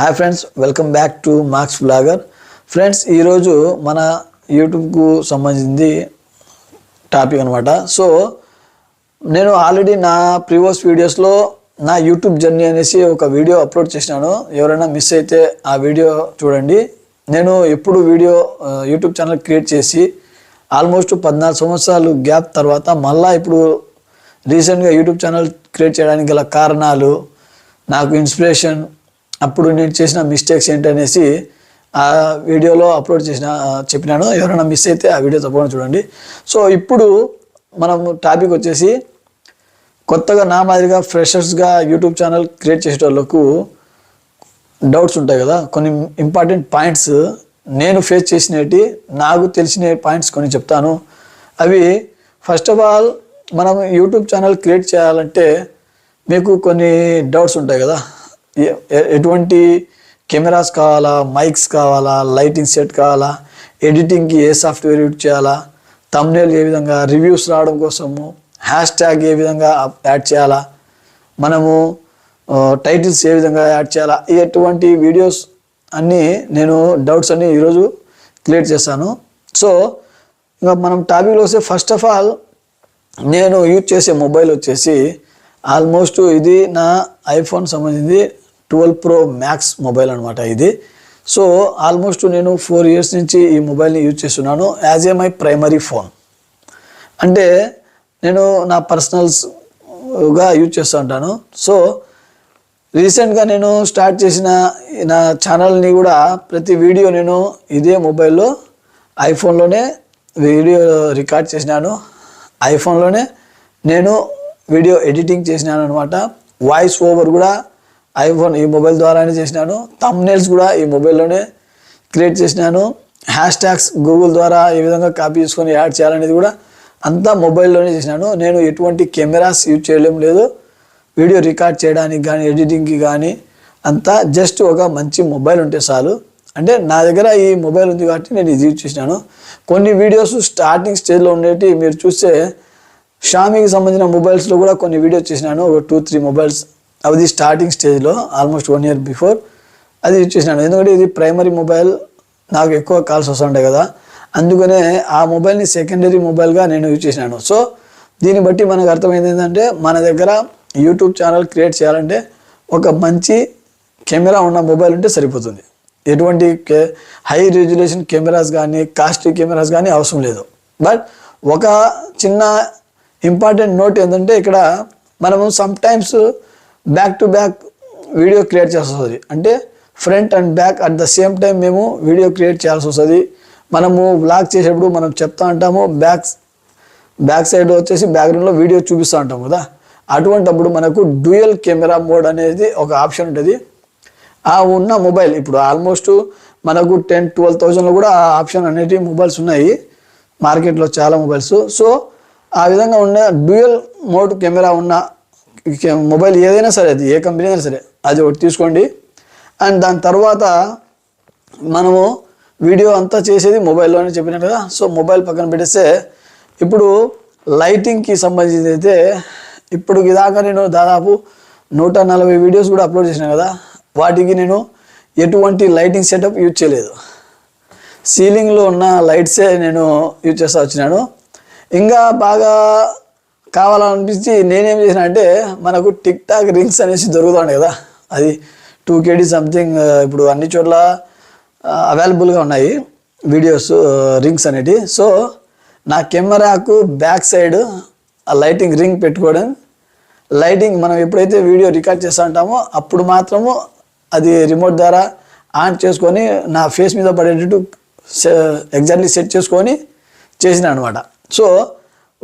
Hi friends welcome back to Marks blogger friends ఈరోజు మన యూట్యూబ్కు సంబంధించింది టాపిక్ అనమాట సో నేను ఆల్రెడీ నా ప్రీవియస్ వీడియోస్లో నా యూట్యూబ్ జర్నీ అనేసి ఒక వీడియో అప్లోడ్ చేసినాను. ఎవరైనా మిస్ అయితే ఆ వీడియో చూడండి. నేను ఎప్పుడు వీడియో యూట్యూబ్ ఛానల్ క్రియేట్ చేసి ఆల్మోస్ట్ పద్నాలుగు సంవత్సరాలు గ్యాప్ తర్వాత మళ్ళీ ఇప్పుడు రీసెంట్గా యూట్యూబ్ ఛానల్ క్రియేట్ చేయడానికి గల కారణాలు నాకు ఇన్స్పిరేషన్ అప్పుడు నేను చేసిన మిస్టేక్స్ ఏంటనేసి ఆ వీడియోలో అప్లోడ్ చేసిన చెప్పినాను. ఎవరైనా మిస్ అయితే ఆ వీడియో తప్పకుండా చూడండి. సో ఇప్పుడు మనం టాపిక్ వచ్చేసి కొత్తగా నా మాదిరిగా ఫ్రెషర్స్గా యూట్యూబ్ ఛానల్ క్రియేట్ చేసేటోళ్ళకు డౌట్స్ ఉంటాయి కదా. కొన్ని ఇంపార్టెంట్ పాయింట్స్ నేను ఫేస్ చేసినవి నాకు తెలిసిన పాయింట్స్ కొన్ని చెప్తాను. అవి ఫస్ట్ ఆఫ్ ఆల్ మనం యూట్యూబ్ ఛానల్ క్రియేట్ చేయాలంటే మీకు కొన్ని డౌట్స్ ఉంటాయి కదా. ఎటువంటి కెమెరాస్ కావాలా మైక్స్ కావాలా లైటింగ్ సెట్ కావాలా ఎడిటింగ్కి ఏ సాఫ్ట్వేర్ యూజ్ చేయాలా తమ్నేల్ ఏ విధంగా రివ్యూస్ రావడం కోసము హ్యాష్ ట్యాగ్ ఏ విధంగా యాడ్ చేయాలా మనము టైటిల్స్ ఏ విధంగా యాడ్ చేయాలా ఇటువంటి వీడియోస్ అన్నీ నేను డౌట్స్ అన్నీ ఈరోజు క్లియర్ చేస్తాను సో ఇంకా మనం టాపిక్లో వస్తే ఫస్ట్ ఆఫ్ ఆల్ నేను యూజ్ చేసే మొబైల్ వచ్చేసి ఆల్మోస్ట్ ఇది నా ఐఫోన్ సంబంధించి ట్వెల్వ్ ప్రో మ్యాక్స్ మొబైల్ అనమాట ఇది. సో ఆల్మోస్ట్ నేను ఫోర్ ఇయర్స్ నుంచి ఈ మొబైల్ని యూజ్ చేస్తున్నాను as a my primary phone. అంటే నేను నా పర్సనల్స్గా యూజ్ చేస్తూ ఉంటాను. సో రీసెంట్గా నేను స్టార్ట్ చేసిన నా ఛానల్ని కూడా ప్రతి వీడియో నేను ఇదే మొబైల్లో ఐఫోన్లోనే వీడియో రికార్డ్ చేసినాను. ఐఫోన్లోనే నేను వీడియో ఎడిటింగ్ చేసినాను అనమాట వాయిస్ ఓవర్ కూడా ఐఫోన్ ఈ మొబైల్ ద్వారానే చేసినాను. తమ్నేల్స్ కూడా ఈ మొబైల్లోనే క్రియేట్ చేసినాను. హ్యాష్ ట్యాగ్స్ గూగుల్ ద్వారా ఏ విధంగా కాపీ చేసుకొని యాడ్ చేయాలనేది కూడా అంతా మొబైల్లోనే చేసినాను. నేను ఎటువంటి కెమెరాస్ యూజ్ చేయలేం లేదు. వీడియో రికార్డ్ చేయడానికి కానీ ఎడిటింగ్కి కానీ అంతా జస్ట్ ఒక మంచి మొబైల్ ఉంటే చాలు. అంటే నా దగ్గర ఈ మొబైల్ ఉంది కాబట్టి నేను ఇది యూజ్ చేసినాను. కొన్ని వీడియోస్ స్టార్టింగ్ స్టేజ్లో ఉండేవి మీరు చూస్తే షామీకి సంబంధించిన మొబైల్స్లో కూడా కొన్ని వీడియోస్ చేసినాను. ఒక టూ త్రీ మొబైల్స్ అది స్టార్టింగ్ స్టేజ్లో ఆల్మోస్ట్ వన్ ఇయర్ బిఫోర్ అది యూజ్ ఎందుకంటే ఇది ప్రైమరీ మొబైల్ నాకు ఎక్కువ కాల్స్ వస్తుంటాయి కదా. అందుకనే ఆ మొబైల్ని సెకండరీ మొబైల్గా నేను యూజ్ చేసినాను. సో దీన్ని బట్టి మనకు అర్థమైంది ఏంటంటే మన దగ్గర యూట్యూబ్ ఛానల్ క్రియేట్ చేయాలంటే ఒక మంచి కెమెరా ఉన్న మొబైల్ ఉంటే సరిపోతుంది. ఎటువంటి హై రెజ్యులేషన్ కెమెరాస్ కానీ కాస్ట్లీ కెమెరాస్ కానీ అవసరం లేదు. బట్ ఒక చిన్న ఇంపార్టెంట్ నోట్ ఏంటంటే ఇక్కడ మనము some times back to back video create చేయాల్సి వస్తుంది అంటే front and back at the same time మేము వీడియో క్రియేట్ చేయాల్సి వస్తుంది. మనము బ్లాగ్ చేసేటప్పుడు మనం చెప్తా ఉంటాము బ్యాక్ బ్యాక్ సైడ్ వచ్చేసి బ్యాక్గ్రౌండ్లో వీడియో చూపిస్తూ ఉంటాం కదా. అటువంటప్పుడు మనకు డ్యూయల్ కెమెరా మోడ్ అనేది ఒక ఆప్షన్ ఉంటుంది. ఆ ఉన్న మొబైల్ ఇప్పుడు ఆల్మోస్ట్ మనకు టెన్ ట్వెల్వ్ థౌజండ్లో కూడా ఆ ఆప్షన్ అనేటి మొబైల్స్ ఉన్నాయి. మార్కెట్లో చాలా మొబైల్స్ సో ఆ విధంగా ఉన్న డ్యూయల్ మోడ్ కెమెరా ఉన్న మొబైల్ ఏదైనా సరే అది ఏ కంపెనీ అయినా సరే అది ఒకటి తీసుకోండి. అండ్ దాని తర్వాత మనము వీడియో అంతా చేసేది మొబైల్లోనే చెప్పినట్టు కదా. సో మొబైల్ పక్కన పెట్టేస్తే ఇప్పుడు లైటింగ్కి సంబంధించి అయితే ఇప్పుడు ఇదాకా నేను దాదాపు నూట నలభై వీడియోస్ కూడా అప్లోడ్ చేసిన కదా వాటికి నేను ఎటువంటి లైటింగ్ సెటప్ యూజ్ చేయలేదు. సీలింగ్లో ఉన్న లైట్సే నేను యూజ్ చేస్తా వచ్చినాను. ఇంకా బాగా కావాలనిపించి నేనేం చేసిన అంటే మనకు టిక్ టాక్ రింగ్స్ అనేసి దొరుకుతుంది కదా. అది టూ కేడీ సంథింగ్ ఇప్పుడు అన్ని చోట్ల అవైలబుల్గా ఉన్నాయి వీడియోస్ రింగ్స్ అనేటి. సో నా కెమెరాకు బ్యాక్ సైడ్ ఆ లైటింగ్ రింగ్ పెట్టుకోవడం లైటింగ్ మనం ఎప్పుడైతే వీడియో రికార్డ్ చేస్తూ ఉంటామో అప్పుడు మాత్రము అది రిమోట్ ద్వారా ఆన్ చేసుకొని నా ఫేస్ మీద పడేటట్టు ఎగ్జాక్ట్లీ సెట్ చేసుకొని చేసిన అనమాట సో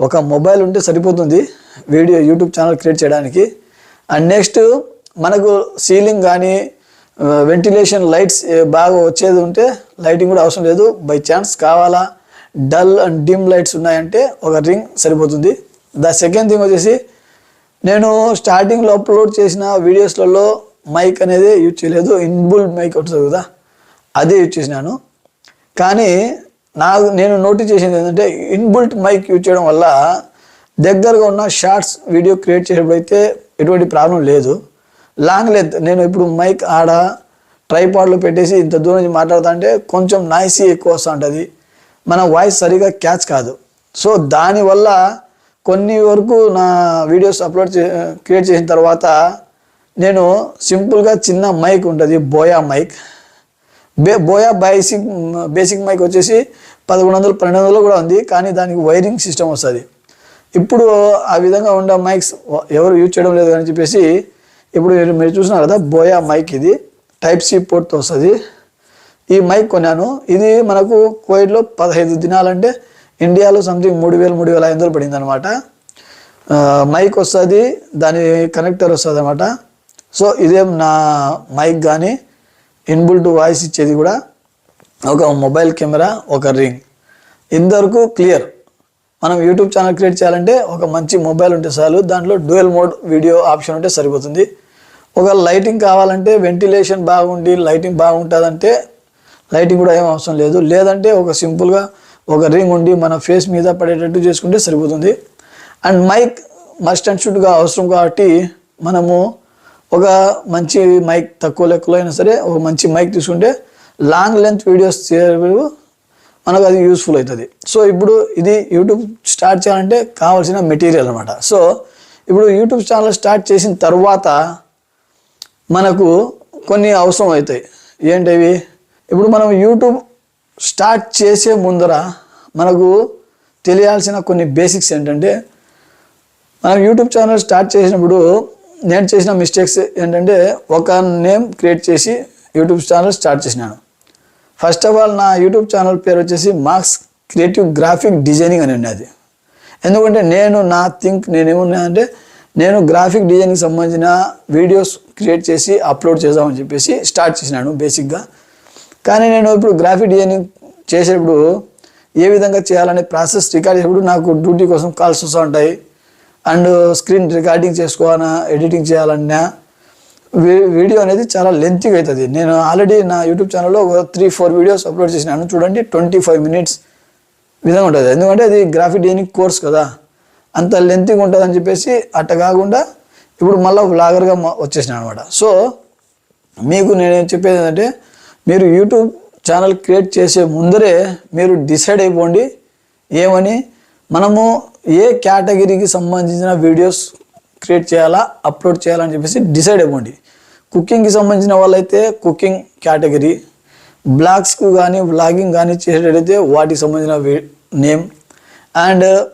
ఒక మొబైల్ ఉంటే సరిపోతుంది వీడియో యూట్యూబ్ ఛానల్ క్రియేట్ చేయడానికి. అండ్ నెక్స్ట్ మనకు సీలింగ్ కానీ వెంటిలేషన్ లైట్స్ బాగా వచ్చేది ఉంటే లైటింగ్ కూడా అవసరం లేదు. బై ఛాన్స్ కావాలా డల్ అండ్ డిమ్ లైట్స్ ఉన్నాయంటే ఒక రింగ్ సరిపోతుంది. ద సెకండ్ థింగ్ వచ్చేసి నేను స్టార్టింగ్లో అప్లోడ్ చేసిన వీడియోస్లలో మైక్ అనేది యూజ్ చేయలేదు. ఇన్బుల్ మైక్ ఉంటుంది కదా అదే యూజ్ చేసినాను. కానీ నాకు నేను నోటీస్ చేసింది ఏంటంటే ఇన్బుల్ట్ మైక్ యూజ్ చేయడం వల్ల దగ్గరగా ఉన్న షార్ట్స్ వీడియో క్రియేట్ చేసేటప్పుడు అయితే ఎటువంటి ప్రాబ్లం లేదు. లాంగ్ లెంత్ నేను ఇప్పుడు మైక్ ఆడ ట్రైపాడ్లో పెట్టేసి ఇంత దూరం నుంచి మాట్లాడుతా అంటే కొంచెం నాయిసీ ఎక్కువ వస్తూ ఉంటుంది మన వాయిస్ సరిగా క్యాచ్ కాదు. సో దానివల్ల కొన్ని వరకు నా వీడియోస్ అప్లోడ్ చే క్రియేట్ చేసిన తర్వాత నేను సింపుల్గా చిన్న మైక్ ఉంటుంది బోయా మైక్. బే బోయా బేసిక్ బేసిక్ మైక్ వచ్చేసి పదకొండు వందలు పన్నెండు వందలు కూడా ఉంది కానీ దానికి వైరింగ్ సిస్టమ్ వస్తుంది. ఇప్పుడు ఆ విధంగా ఉండే మైక్స్ ఎవరు యూజ్ చేయడం లేదు అని చెప్పేసి ఇప్పుడు మీరు మీరు చూసినారు కదా బోయా మైక్ ఇది టైప్ సి పోర్ట్తో వస్తుంది. ఈ మైక్ కొన్నాను. ఇది మనకు కోవిడ్లో పదహైదు దినాలంటే ఇండియాలో సంథింగ్ మూడు వేలు మూడు వేల ఐదు వందలు పడింది అనమాట మైక్ వస్తుంది దాని కనెక్టర్ వస్తుంది అనమాట సో ఇదేం నా మైక్ కానీ ఇన్బుల్ట్ వాయిస్ ఇచ్చేది కూడా ఒక మొబైల్ కెమెరా ఒక రింగ్. ఇంతవరకు క్లియర్. మనం యూట్యూబ్ ఛానల్ క్రియేట్ చేయాలంటే ఒక మంచి మొబైల్ ఉంటే చాలు దాంట్లో డ్యూయల్ మోడ్ వీడియో ఆప్షన్ ఉంటే సరిపోతుంది. ఒక లైటింగ్ కావాలంటే వెంటిలేషన్ బాగుండి లైటింగ్ బాగుంటుందంటే లైటింగ్ కూడా ఏం అవసరం లేదు. లేదంటే ఒక సింపుల్గా ఒక రింగ్ ఉండి మన ఫేస్ మీద పడేటట్టు చేసుకుంటే సరిపోతుంది. అండ్ మైక్ మస్ట్ అండ్ షుడ్గా అవసరం కాబట్టి మనము ఒక మంచి మైక్ తక్కువ లెక్కలో అయినా సరే ఒక మంచి మైక్ తీసుకుంటే లాంగ్ లెంత్ వీడియోస్ మనకు అది యూస్ఫుల్ అవుతుంది. సో ఇప్పుడు ఇది యూట్యూబ్ స్టార్ట్ చేయాలంటే కావాల్సిన మెటీరియల్ అనమాట సో ఇప్పుడు యూట్యూబ్ ఛానల్ స్టార్ట్ చేసిన తర్వాత మనకు కొన్ని అవసరం అవుతాయి. ఏంటివి ఇప్పుడు మనం యూట్యూబ్ స్టార్ట్ చేసే ముందర మనకు తెలియాల్సిన కొన్ని బేసిక్స్ ఏంటంటే మనం యూట్యూబ్ ఛానల్ స్టార్ట్ చేసినప్పుడు నేను చేసిన మిస్టేక్స్ ఏంటంటే ఒక నేమ్ క్రియేట్ చేసి యూట్యూబ్ ఛానల్ స్టార్ట్ చేసినాను. ఫస్ట్ ఆఫ్ ఆల్ నా యూట్యూబ్ ఛానల్ పేరు వచ్చేసి మార్క్స్ క్రియేటివ్ గ్రాఫిక్ డిజైనింగ్ అని ఉన్నది. ఎందుకంటే నేను నా థింక్ నేనేమున్నా అంటే నేను గ్రాఫిక్ డిజైనింగ్ సంబంధించిన వీడియోస్ క్రియేట్ చేసి అప్లోడ్ చేద్దామని చెప్పేసి స్టార్ట్ చేసినాను బేసిక్గా కానీ నేను ఇప్పుడు గ్రాఫిక్ డిజైనింగ్ చేసేటప్పుడు ఏ విధంగా చేయాలనే ప్రాసెస్ రికార్డ్ చేసేప్పుడు నాకు డ్యూటీ కోసం కాల్స్ వస్తూ ఉంటాయి. అండ్ స్క్రీన్ రికార్డింగ్ చేసుకోవాలన్నా ఎడిటింగ్ చేయాలన్నా వీడియో అనేది చాలా లెంతీగా అవుతుంది నేను ఆల్రెడీ నా యూట్యూబ్ ఛానల్లో ఒక త్రీ ఫోర్ వీడియోస్ అప్లోడ్ చేసినాను చూడండి ట్వంటీ ఫైవ్ మినిట్స్ విధంగా ఉంటుంది. ఎందుకంటే అది గ్రాఫిక్ డిజైనింగ్ కోర్స్ కదా. అంత లెంతీగా ఉంటుందని చెప్పేసి అట్ట కాకుండా ఇప్పుడు మళ్ళీ వ్లాగర్గా వచ్చేసినాను అనమాట సో మీకు నేను చెప్పేది ఏంటంటే మీరు యూట్యూబ్ ఛానల్ క్రియేట్ చేసే ముందరే మీరు డిసైడ్ అయిపోండి. ఏమని? మనము ఏ కేటగిరీకి సంబంధించిన వీడియోస్ క్రియేట్ చేయాలా అప్లోడ్ చేయాలని చెప్పేసి డిసైడ్ అవ్వండి కుకింగ్కి సంబంధించిన వాళ్ళైతే కుకింగ్ కేటగిరీ బ్లాగ్స్కు కానీ బ్లాగింగ్ కానీ చేసేటైతే వాటికి సంబంధించిన name. And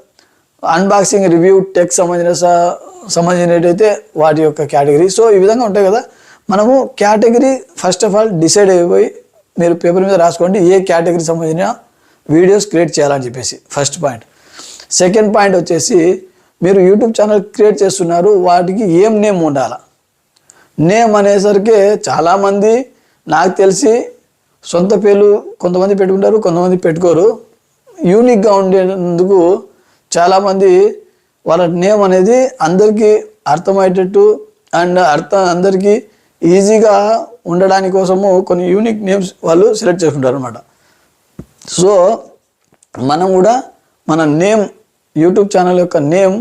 unboxing review tech సంబంధించిన స- సంబంధించినట్టయితే వాటి యొక్క కేటగిరీ. సో ఈ విధంగా ఉంటాయి కదా. మనము category first of all decide అయిపోయి మీరు పేపర్ మీద రాసుకోండి ఏ కేటగిరీ సంబంధించిన వీడియోస్ క్రియేట్ చేయాలని చెప్పేసి. First point. సెకండ్ పాయింట్ వచ్చేసి మీరు యూట్యూబ్ ఛానల్ క్రియేట్ చేస్తున్నారు వాటికి ఏం నేమ్ ఉండాలి? నేమ్ అనేసరికి చాలామంది నాకు తెలిసి సొంత పేర్లు కొంతమంది పెట్టుకుంటారు కొంతమంది పెట్టుకోరు. యూనిక్గా ఉండేందుకు చాలామంది వాళ్ళ నేమ్ అనేది అందరికీ అర్థమయ్యేటట్టు అండ్ అర్థం అందరికీ ఈజీగా ఉండడానికి కోసము కొన్ని యూనిక్ నేమ్స్ వాళ్ళు సెలెక్ట్ చేసుకుంటారు అనమాట సో మనం కూడా మన నేమ్ యూట్యూబ్ ఛానల్ యొక్క నేమ్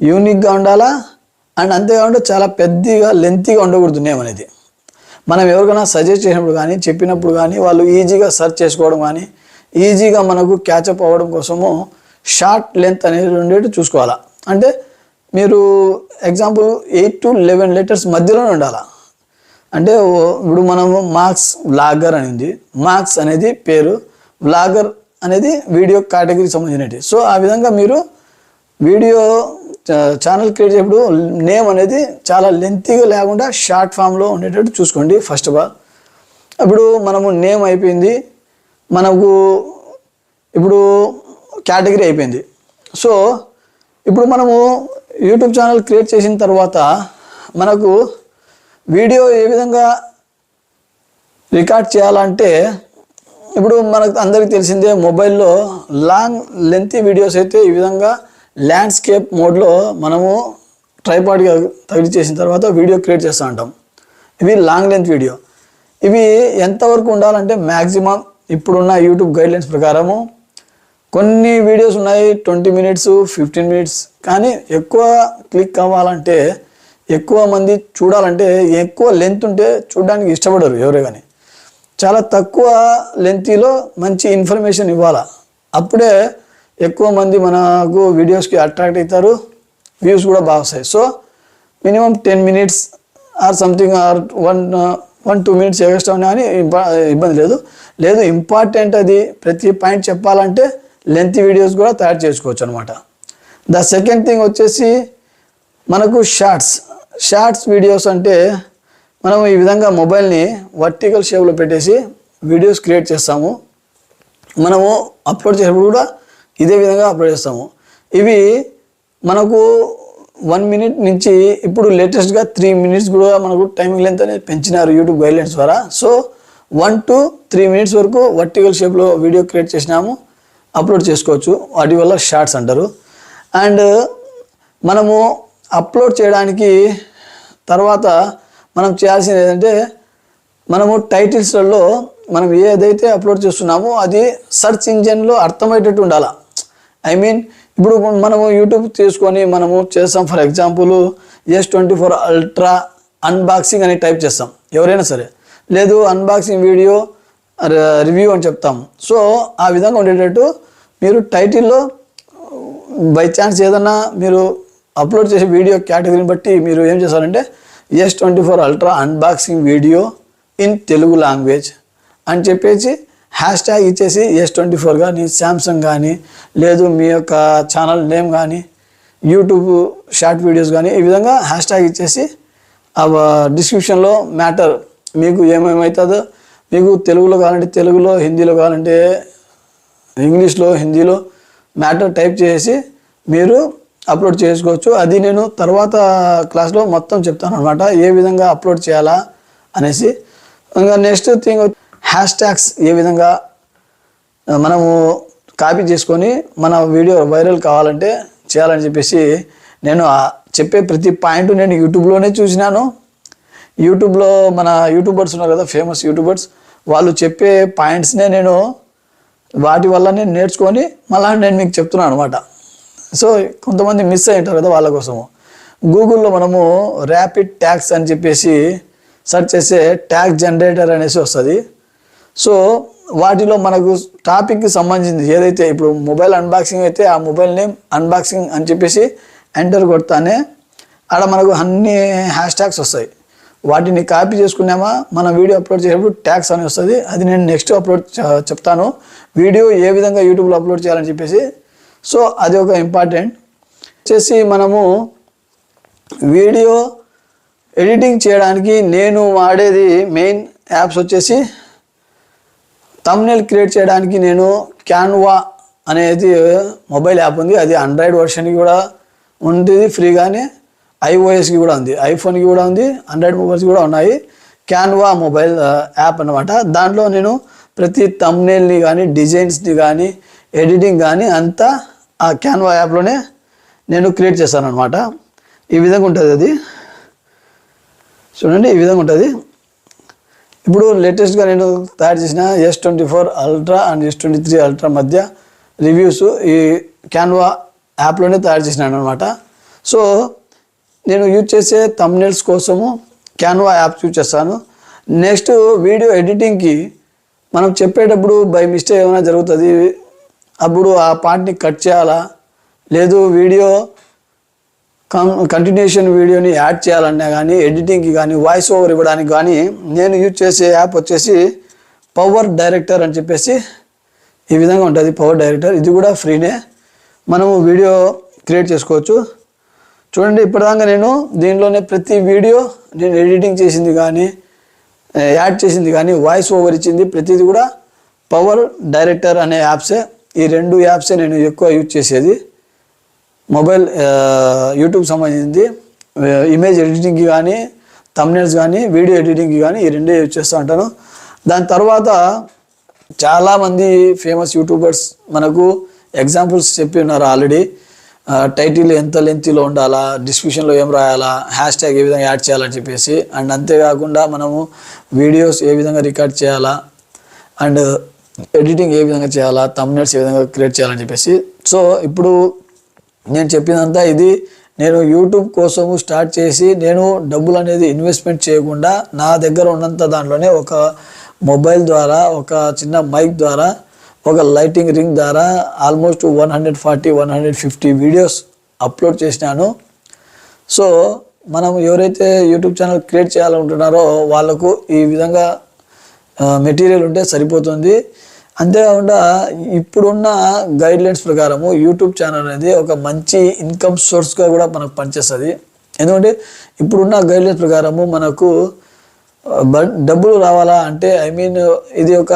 యూనిక్గా ఉండాలా? అండ్ అంతేకాకుండా చాలా పెద్దగా లెంతీగా ఉండకూడదు నేమ్ అనేది. మనం ఎవరికైనా సజెస్ట్ చేసినప్పుడు కానీ చెప్పినప్పుడు కానీ వాళ్ళు ఈజీగా సెర్చ్ చేసుకోవడం కానీ ఈజీగా మనకు క్యాచప్ అవ్వడం కోసము షార్ట్ లెంత్ అనేది ఉండేట్టు చూసుకోవాలా? అంటే మీరు example eight to eleven letters మధ్యలోనే ఉండాలా? అంటే ఇప్పుడు మనము మార్క్స్ వ్లాగర్ అనేది మార్క్స్ అనేది పేరు. వ్లాగర్ అనేది వీడియో కేటగిరీకి సంబంధించినవి సో ఆ విధంగా మీరు వీడియో ఛానల్ క్రియేట్ చేసినప్పుడు నేమ్ అనేది చాలా లెంతీగా లేకుండా షార్ట్ ఫామ్లో ఉండేటట్టు చూసుకోండి ఫస్ట్ ఆఫ్ ఆల్ ఇప్పుడు మనము నేమ్ అయిపోయింది. మనకు ఇప్పుడు కేటగిరీ అయిపోయింది. సో ఇప్పుడు మనము యూట్యూబ్ ఛానల్ క్రియేట్ చేసిన తర్వాత మనకు వీడియో ఏ విధంగా రికార్డ్ చేయాలంటే ఇప్పుడు మనకు అందరికీ తెలిసిందే మొబైల్లో లాంగ్ లెంతీ వీడియోస్ అయితే ఈ విధంగా ల్యాండ్స్కేప్ మోడ్లో మనము ట్రైపాడ్గా తగిలి చేసిన తర్వాత వీడియో క్రియేట్ చేస్తూ ఉంటాం. ఇవి లాంగ్ లెంత్ వీడియో. ఇవి ఎంతవరకు ఉండాలంటే మ్యాక్సిమం ఇప్పుడున్న యూట్యూబ్ గైడ్లైన్స్ ప్రకారము కొన్ని వీడియోస్ ఉన్నాయి ట్వంటీ మినిట్స్ ఫిఫ్టీన్ మినిట్స్. కానీ ఎక్కువ క్లిక్ అవ్వాలంటే ఎక్కువ మంది చూడాలంటే ఎక్కువ లెంత్ ఉంటే చూడడానికి ఇష్టపడరు ఎవరు కానీ. చాలా తక్కువ లెంతీలో మంచి ఇన్ఫర్మేషన్ ఇవ్వాలా? అప్పుడే ఎక్కువ మంది మనకు వీడియోస్కి అట్రాక్ట్ అవుతారు వ్యూస్ కూడా బాగా వస్తాయి. So minimum ten minutes or something or one one two minutes extra అని కానీ ఇబ్బంది లేదు. లేదు ఇంపార్టెంట్ అది ప్రతి పాయింట్ చెప్పాలంటే లెంత్ వీడియోస్ కూడా తయారు చేసుకోవచ్చు అనమాట ద సెకండ్ థింగ్ వచ్చేసి మనకు షార్ట్స్. షార్ట్స్ వీడియోస్ అంటే మనం ఈ విధంగా మొబైల్ని వర్టికల్ షేప్లో పెట్టేసి వీడియోస్ క్రియేట్ చేస్తాము. మనము అప్లోడ్ చేసేటప్పుడు కూడా ఇదే విధంగా అప్లోడ్ చేస్తాము. ఇవి మనకు వన్ మినిట్ నుంచి ఇప్పుడు లేటెస్ట్గా త్రీ మినిట్స్ కూడా మనకు టైమింగ్ లెంత్ అనేది పెంచినారు యూట్యూబ్ గైడ్లైన్స్ ద్వారా. So one two three minutes వరకు వర్టికల్ షేప్లో వీడియో క్రియేట్ చేసినాము. అప్లోడ్ చేసుకోవచ్చు. వాటి వల్ల షార్ట్స్ అంటారు. అండ్ మనము అప్లోడ్ చేయడానికి తర్వాత మనం చేయాల్సింది ఏంటంటే మనము టైటిల్స్లలో మనం ఏదైతే అప్లోడ్ చేస్తున్నామో అది సెర్చ్ ఇంజన్లో అర్థమయ్యేటట్టు ఉండాలా. ఐ మీన్ ఇప్పుడు మనము యూట్యూబ్ తీసుకొని మనము చేస్తాం for example S twenty four ultra unboxing అని టైప్ చేస్తాం ఎవరైనా సరే. లేదు అన్బాక్సింగ్ వీడియో రివ్యూ అని చెప్తాం. సో ఆ విధంగా ఉండేటట్టు మీరు టైటిల్లో బై ఛాన్స్ ఏదన్నా మీరు అప్లోడ్ చేసే వీడియో కేటగిరీని బట్టి మీరు ఏం చేస్తారంటే S twenty four ultra unboxing video in Telugu language అని చెప్పేసి హ్యాష్ ట్యాగ్ ఇచ్చేసి ఎస్ ట్వంటీ ఫోర్ కానీ శాంసంగ్ కానీ లేదు మీ యొక్క ఛానల్ నేమ్ కానీ యూట్యూబ్ షార్ట్ వీడియోస్ కానీ ఈ విధంగా హ్యాష్ ట్యాగ్ ఇచ్చేసి ఆ డిస్క్రిప్షన్లో మ్యాటర్ మీకు ఏమేమవుతుందో మీకు తెలుగులో కావాలంటే తెలుగులో హిందీలో కావాలంటే ఇంగ్లీష్లో హిందీలో మ్యాటర్ టైప్ చేసి మీరు అప్లోడ్ చేసుకోవచ్చు. అది నేను తర్వాత క్లాస్లో మొత్తం చెప్తాను అనమాట ఏ విధంగా అప్లోడ్ చేయాలా అనేసి. ఇంకా నెక్స్ట్ థింగ్ హ్యాష్ ట్యాగ్స్ ఏ విధంగా మనము కాపీ చేసుకొని మన వీడియో వైరల్ కావాలంటే చేయాలని చెప్పేసి నేను చెప్పే ప్రతి పాయింట్ నేను యూట్యూబ్లోనే చూసినాను. యూట్యూబ్లో మన యూట్యూబర్స్ ఉన్నారు కదా ఫేమస్ యూట్యూబర్స్ వాళ్ళు చెప్పే పాయింట్స్నే నేను వాటి వల్లనే నేర్చుకొని మళ్ళీ నేను మీకు చెప్తున్నాను అనమాట సో కొంతమంది మిస్ అయి ఉంటారు కదా వాళ్ళ కోసము. గూగుల్లో మనము ర్యాపిడ్ ట్యాక్స్ అని చెప్పేసి సెర్చ్ చేసే ట్యాక్స్ జనరేటర్ అనేసి వస్తుంది. సో వాటిలో మనకు టాపిక్కి సంబంధించింది ఏదైతే ఇప్పుడు మొబైల్ అన్బాక్సింగ్ అయితే ఆ మొబైల్ నేమ్ అన్బాక్సింగ్ అని చెప్పేసి ఎంటర్ కొడతానే ఆడ మనకు అన్ని హ్యాష్ ట్యాగ్స్ వస్తాయి. వాటిని కాపీ చేసుకున్నామా మన వీడియో అప్లోడ్ చేసేటప్పుడు ట్యాక్స్ అని వస్తుంది. అది నేను నెక్స్ట్ అప్లోడ్ చెప్తాను. వీడియో ఏ విధంగా యూట్యూబ్లో అప్లోడ్ చేయాలని చెప్పేసి సో అది ఒక ఇంపార్టెంట్ వచ్చేసి మనము వీడియో ఎడిటింగ్ చేయడానికి నేను వాడేది మెయిన్ యాప్స్ వచ్చేసి తమ్నెల్ క్రియేట్ చేయడానికి నేను క్యాన్వా అనేది మొబైల్ యాప్ ఉంది. అది ఆండ్రాయిడ్ వర్షన్కి కూడా ఉంటుంది ఫ్రీగానే ఐఓఎస్కి కూడా ఉంది. ఐఫోన్కి కూడా ఉంది ఆండ్రాయిడ్ మొబైల్స్ కూడా ఉన్నాయి. క్యాన్వా మొబైల్ యాప్ అనమాట దాంట్లో నేను ప్రతి తమ్నేల్ని కానీ డిజైన్స్ని కానీ ఎడిటింగ్ కానీ అంతా ఆ క్యాన్వా యాప్లోనే నేను క్రియేట్ చేస్తాను అనమాట ఈ విధంగా ఉంటుంది అది. చూడండి ఈ విధంగా ఉంటుంది. ఇప్పుడు లేటెస్ట్గా నేను తయారు చేసిన S twenty four Ultra and S twenty three Ultra మధ్య రివ్యూస్ ఈ క్యాన్వా యాప్లోనే తయారు చేసినాను అనమాట సో నేను యూజ్ చేసే తమ్నెల్స్ కోసము క్యాన్వా యాప్ యూజ్ చేస్తాను. నెక్స్ట్ వీడియో ఎడిటింగ్కి మనం చెప్పేటప్పుడు బై మిస్టేక్ ఏమైనా జరుగుతుంది? అప్పుడు ఆ పార్ట్ని కట్ చేయాలా? లేదు వీడియో కం కంటిన్యూషన్ వీడియోని యాడ్ చేయాలన్నా కానీ ఎడిటింగ్కి కానీ వాయిస్ ఓవర్ ఇవ్వడానికి కానీ నేను యూజ్ చేసే యాప్ వచ్చేసి పవర్ డైరెక్టర్ అని చెప్పేసి ఈ విధంగా ఉంటుంది పవర్ డైరెక్టర్ ఇది కూడా ఫ్రీనే. మనము వీడియో క్రియేట్ చేసుకోవచ్చు. చూడండి ఇప్పటిదాకా నేను దీనిలోనే ప్రతి వీడియో నేను ఎడిటింగ్ చేసింది కానీ యాడ్ చేసింది కానీ వాయిస్ ఓవర్ ఇచ్చింది. ప్రతిది కూడా పవర్ డైరెక్టర్ అనే యాప్సే. ఈ రెండు యాప్సే నేను ఎక్కువ యూజ్ చేసేది. మొబైల్ యూట్యూబ్ సంబంధించింది. ఇమేజ్ ఎడిటింగ్కి కానీ తమ్నేల్స్ కానీ వీడియో ఎడిటింగ్కి కానీ ఈ రెండే యూజ్ చేస్తూ ఉంటాను. దాని తర్వాత చాలామంది ఫేమస్ యూట్యూబర్స్ మనకు ఎగ్జాంపుల్స్ చెప్పి ఉన్నారు ఆల్రెడీ. టైటిల్ ఎంత లెంత్లో ఉండాలా డిస్క్రిప్షన్లో ఏం రాయాలా హ్యాష్ ట్యాగ్ ఏ విధంగా యాడ్ చేయాలని చెప్పేసి. అండ్ అంతేకాకుండా మనము వీడియోస్ ఏ విధంగా రికార్డ్ చేయాలా. అండ్ ఎడిటింగ్ ఏ విధంగా చేయాలా తమ్నెట్స్ ఏ విధంగా క్రియేట్ చేయాలని చెప్పేసి. సో ఇప్పుడు నేను చెప్పినంతా ఇది నేను యూట్యూబ్ కోసము స్టార్ట్ చేసి నేను డబ్బులు అనేది ఇన్వెస్ట్మెంట్ చేయకుండా నా దగ్గర ఉన్నంత దాంట్లోనే ఒక మొబైల్ ద్వారా ఒక చిన్న మైక్ ద్వారా ఒక లైటింగ్ రింగ్ ద్వారా almost one hundred forty one hundred fifty videos upload చేసినాను. సో మనం ఎవరైతే యూట్యూబ్ ఛానల్ క్రియేట్ చేయాలనుకుంటున్నారో వాళ్ళకు ఈ విధంగా మెటీరియల్ ఉంటే సరిపోతుంది. అంతేకాకుండా ఇప్పుడున్న గైడ్లైన్స్ ప్రకారము యూట్యూబ్ ఛానల్ అనేది ఒక మంచి ఇన్కమ్ సోర్స్గా కూడా మనకు పనిచేస్తుంది. ఎందుకంటే ఇప్పుడున్న గైడ్లైన్స్ ప్రకారము మనకు బ- డబ్బులు రావాలా అంటే ఐ మీన్ ఇది ఒక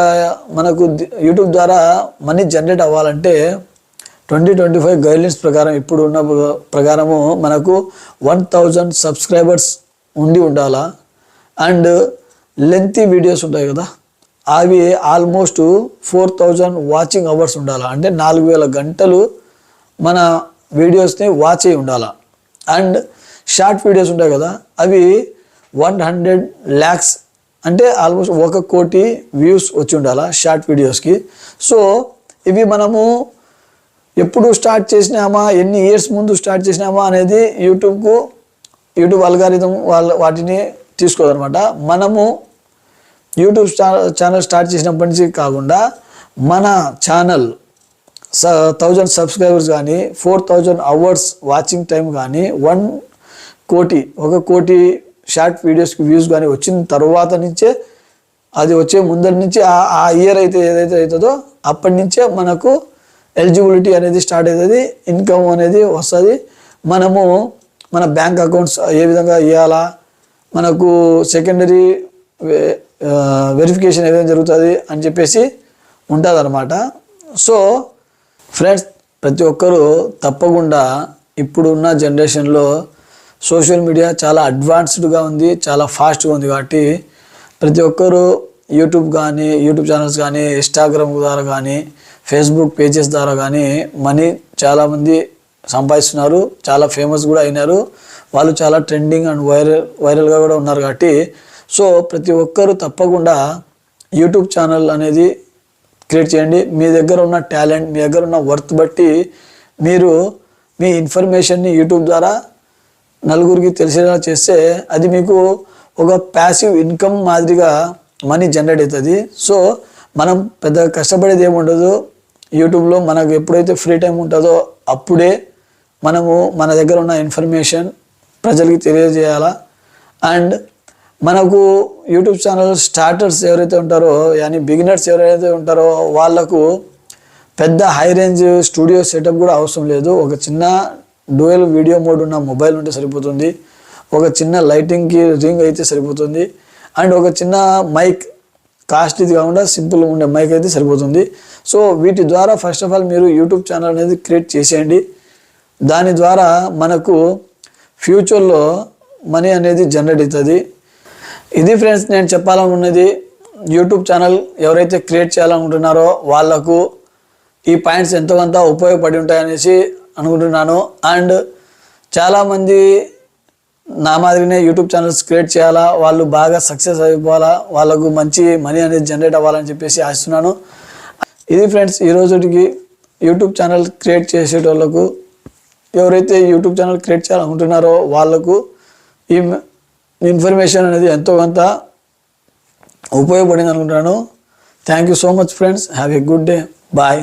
మనకు యూట్యూబ్ ద్వారా మనీ జనరేట్ అవ్వాలంటే ట్వంటీ ట్వంటీ ఫైవ్ గైడ్లైన్స్ ప్రకారం ఇప్పుడు ఉన్న ప్ర- ప్రకారము మనకు వన్ థౌజండ్ సబ్స్క్రైబర్స్ ఉండి ఉండాలా. అండ్ లెంతీ వీడియోస్ ఉంటాయి కదా. అవి almost four thousand watching hours ఉండాలా. అంటే నాలుగు వేల గంటలు మన వీడియోస్ని వాచ్ అయి ఉండాలా. అండ్ షార్ట్ వీడియోస్ ఉంటాయి కదా అవి వన్ హండ్రెడ్ ల్యాక్స్ అంటే ఆల్మోస్ట్ ఒక కోటి వ్యూస్ వచ్చి ఉండాలా షార్ట్ వీడియోస్కి సో ఇవి మనము ఎప్పుడు స్టార్ట్ చేసినామా ఎన్ని ఇయర్స్ ముందు స్టార్ట్ చేసినామా అనేది యూట్యూబ్కు యూట్యూబ్ అల్గారిథం వాళ్ళ వాటిని తీసుకోదనమాట మనము యూట్యూబ్ ఛానల్ స్టార్ట్ చేసినప్పటి నుంచి కాకుండా మన ఛానల్ స థౌజండ్ సబ్స్క్రైబర్స్ కానీ four thousand hours watching time కానీ వన్ కోటి ఒక కోటి షార్ట్ వీడియోస్కి వ్యూస్ కానీ వచ్చిన తర్వాత నుంచే అది వచ్చే ముందరి నుంచి ఆ- ఆ ఇయర్ అయితే ఏదైతే అవుతుందో అప్పటి నుంచే మనకు ఎలిజిబిలిటీ అనేది స్టార్ట్ అవుతుంది ఇన్కమ్ అనేది వస్తుంది. మనము మన బ్యాంక్ అకౌంట్స్ ఏ విధంగా ఇవ్వాలా మనకు సెకండరీ వెరిఫికేషన్ ఏదైనా జరుగుతుంది అని చెప్పేసి ఉంటుంది అనమాట సో ఫ్రెండ్స్ ప్రతి ఒక్కరూ తప్పకుండా ఇప్పుడున్న జనరేషన్లో సోషల్ మీడియా చాలా అడ్వాన్స్డ్గా ఉంది చాలా ఫాస్ట్గా ఉంది కాబట్టి ప్రతి ఒక్కరూ యూట్యూబ్ కానీ యూట్యూబ్ ఛానల్స్ కానీ ఇన్స్టాగ్రామ్ ద్వారా కానీ ఫేస్బుక్ పేజెస్ ద్వారా కానీ మనీ చాలామంది సంపాదిస్తున్నారు చాలా ఫేమస్ కూడా అయినారు. వాళ్ళు చాలా ట్రెండింగ్ అండ్ వైరల్ వైరల్గా కూడా ఉన్నారు కాబట్టి సో ప్రతి ఒక్కరూ తప్పకుండా యూట్యూబ్ ఛానల్ అనేది క్రియేట్ చేయండి. మీ దగ్గర ఉన్న టాలెంట్ మీ దగ్గర ఉన్న వర్త్ బట్టి మీరు మీ ఇన్ఫర్మేషన్ని యూట్యూబ్ ద్వారా నలుగురికి తెలిసేలా చేస్తే అది మీకు ఒక ప్యాసివ్ ఇన్కమ్ మాదిరిగా మనీ జనరేట్ అవుతుంది. సో మనం పెద్ద కష్టపడేది ఏముండదు. యూట్యూబ్లో మనకు ఎప్పుడైతే ఫ్రీ టైం ఉంటుందో అప్పుడే మనము మన దగ్గర ఉన్న ఇన్ఫర్మేషన్ ప్రజలకి తెలియజేయాలా? అండ్ మనకు యూట్యూబ్ ఛానల్ స్టార్టర్స్ ఎవరైతే ఉంటారో యానీ బిగినర్స్ ఎవరైతే ఉంటారో వాళ్ళకు పెద్ద హై రేంజ్ స్టూడియో సెటప్ కూడా అవసరం లేదు. ఒక చిన్న డ్యూయల్ వీడియో మోడ్ ఉన్న మొబైల్ ఉంటే సరిపోతుంది. ఒక చిన్న లైటింగ్కి రింగ్ అయితే సరిపోతుంది. అండ్ ఒక చిన్న మైక్ కాస్ట్ ఇది కాకుండా సింపుల్ ఉండే మైక్ అయితే సరిపోతుంది. సో వీటి ద్వారా ఫస్ట్ ఆఫ్ ఆల్ మీరు యూట్యూబ్ ఛానల్ అనేది క్రియేట్ చేసేయండి. దాని ద్వారా మనకు ఫ్యూచర్లో మనీ అనేది జనరేట్ అవుతుంది. ఇది ఫ్రెండ్స్ నేను చెప్పాలనుకున్నది యూట్యూబ్ ఛానల్ ఎవరైతే క్రియేట్ చేయాలనుకుంటున్నారో వాళ్ళకు ఈ పాయింట్స్ ఎంతో కొంత ఉపయోగపడి ఉంటాయనేసి అనుకుంటున్నాను. అండ్ చాలామంది నా మాదిరినే యూట్యూబ్ ఛానల్స్ క్రియేట్ చేయాలా వాళ్ళు బాగా సక్సెస్ అయిపోవాలా వాళ్ళకు మంచి మనీ అనేది జనరేట్ అవ్వాలని చెప్పేసి ఆశిస్తున్నాను. ఇది ఫ్రెండ్స్ ఈ రోజుకి యూట్యూబ్ ఛానల్ క్రియేట్ చేసేటోళ్ళకు ఎవరైతే యూట్యూబ్ ఛానల్ క్రియేట్ చేయాలనుకుంటున్నారో వాళ్ళకు ఈ ఇన్ఫర్మేషన్ అనేది ఎంతో కొంత ఉపయోగపడింది అనుకుంటున్నాను thank you so much friends have a good day bye